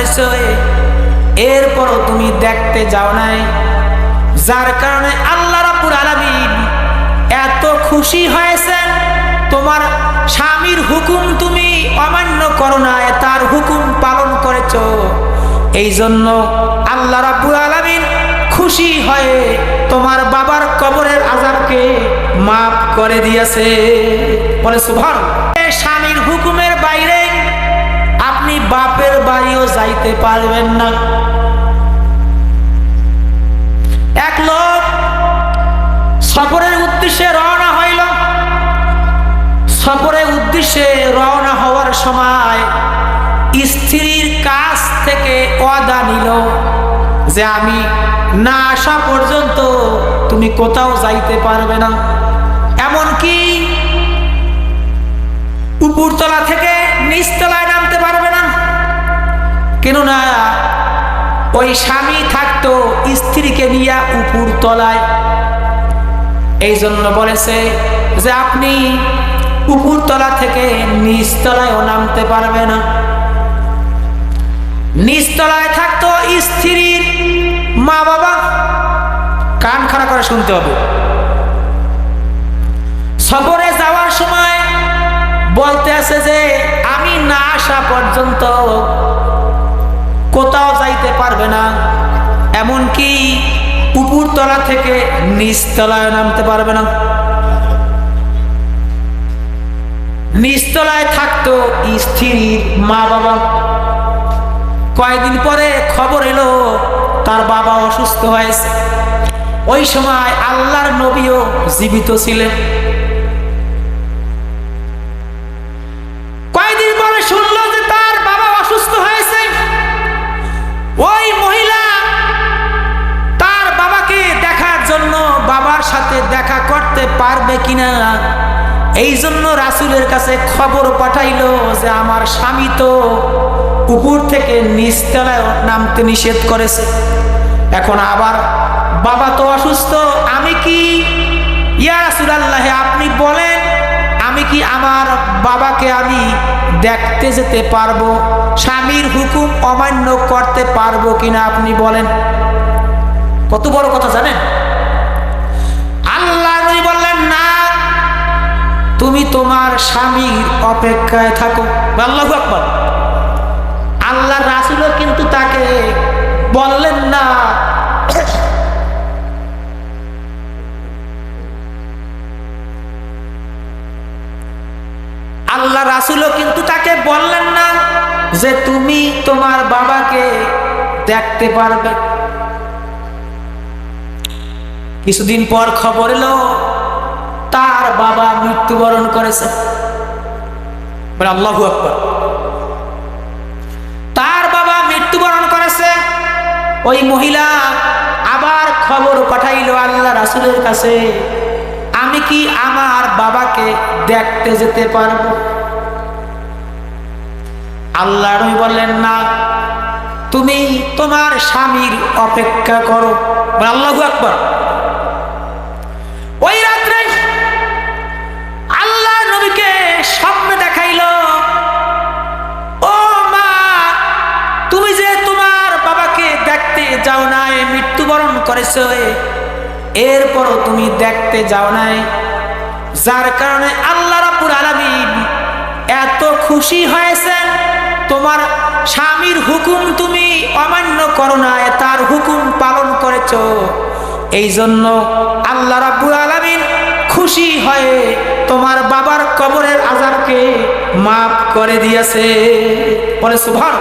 করেছে এরপরও তুমি দেখতে যাও নাই। যার কারণে আল্লাহ রাব্বুল আলামিন এত খুশি তোমার স্বামীর হুকুম তুমি অমান্য করো তার হুকুম পালন করেছ। এই জন্য আল্লাহ রাব্বুল আলামিন খুশি হয়ে তোমার বাবার কবরের আজাবকে মাফ করে দিয়েছে। বলে সুভান যাইতে পারবেন না। এক লোক সফরের উদ্দেশ্যে রওনা হইল। সফরের উদ্দেশ্যে রওনা হওয়ার সময় স্ত্রীর কাছ থেকে ওয়াদা নিল যে আমি না আসা পর্যন্ত তুমি কোথাও যাইতে পারবে না। এমনকি উপরতলা থেকে কেননা ওই স্বামী থাকতো স্ত্রীকে নিয়ে উপর তলায়। এই জন্য বলেছে যে আপনি উপর তলা থেকে নিচতলায়ও নামতে পারবে না। নিচতলায় থাকতো স্ত্রীর মা বাবা কান খাড়া করে শুনতে হবে। সফরে যাওয়ার সময় বলতে আছে যে, আমি না আসা পর্যন্ত এমনকি উপরতলা থেকে নিচতলায় নামতে পারবে না। নিচতলায় থাকতো স্ত্রীর মা বাবা কয়েকদিন পরে খবর এলো, তার বাবা অসুস্থ হয়েছে। ওই সময় আল্লাহর নবীও জীবিত ছিলেন। করতে পারবে কিনা? এই জন্য রাসুলের কাছে খবর পাঠাইলো যে আমার স্বামী তো উপর থেকে নিচতলায় নামতে নিষেধ করেছে। এখন আবার বাবা তো অসুস্থ, আমি কি? ইয়া রাসুলাল্লাহ, আপনি বলেন, আমি কি আমার বাবাকে আমি দেখতে যেতে পারব? স্বামীর হুকুম অমান্য করতে পারব কিনা আপনি বলেন? কত বড় কথা জানেন? তোমার স্বামীর অপেক্ষায় থাকো। আল্লাহু আকবার। আল্লাহ রাসুলও কিন্তু তাকে বললেন না। আল্লাহ রাসুলও কিন্তু তাকে বললেন না যে তুমি তোমার বাবাকে দেখতে পারবে। কিছুদিন পর খবর এলো মৃত্যুবরণ করেছে। আল্লাহু আকবর। তার বাবা মৃত্যুবরণ করেছে। ওই মহিলা আবার খবর পাঠাইলো আল্লাহ রাসুলের কাছে, আমি কি আমার বাবাকে দেখতে যেতে পারব? আল্লাহ নবী বললেন, না, তুমি তোমার স্বামীর অপেক্ষা করো। আল্লাহ আকবর। করেছ এরপরও তুমি দেখতে যাও নাই। যার কারণে আল্লাহ রাব্বুল আলামিন এত খুশি হয়েছেন, তোমার স্বামীর হুকুম তুমি অমান্য করো না তার হুকুম পালন করেছ। এই জন্য আল্লাহ রাব্বুল আলামিন খুশি হয়ে তোমার বাবার কবরের আজাবকে মাফ করে দিয়েছে। বলে সুভান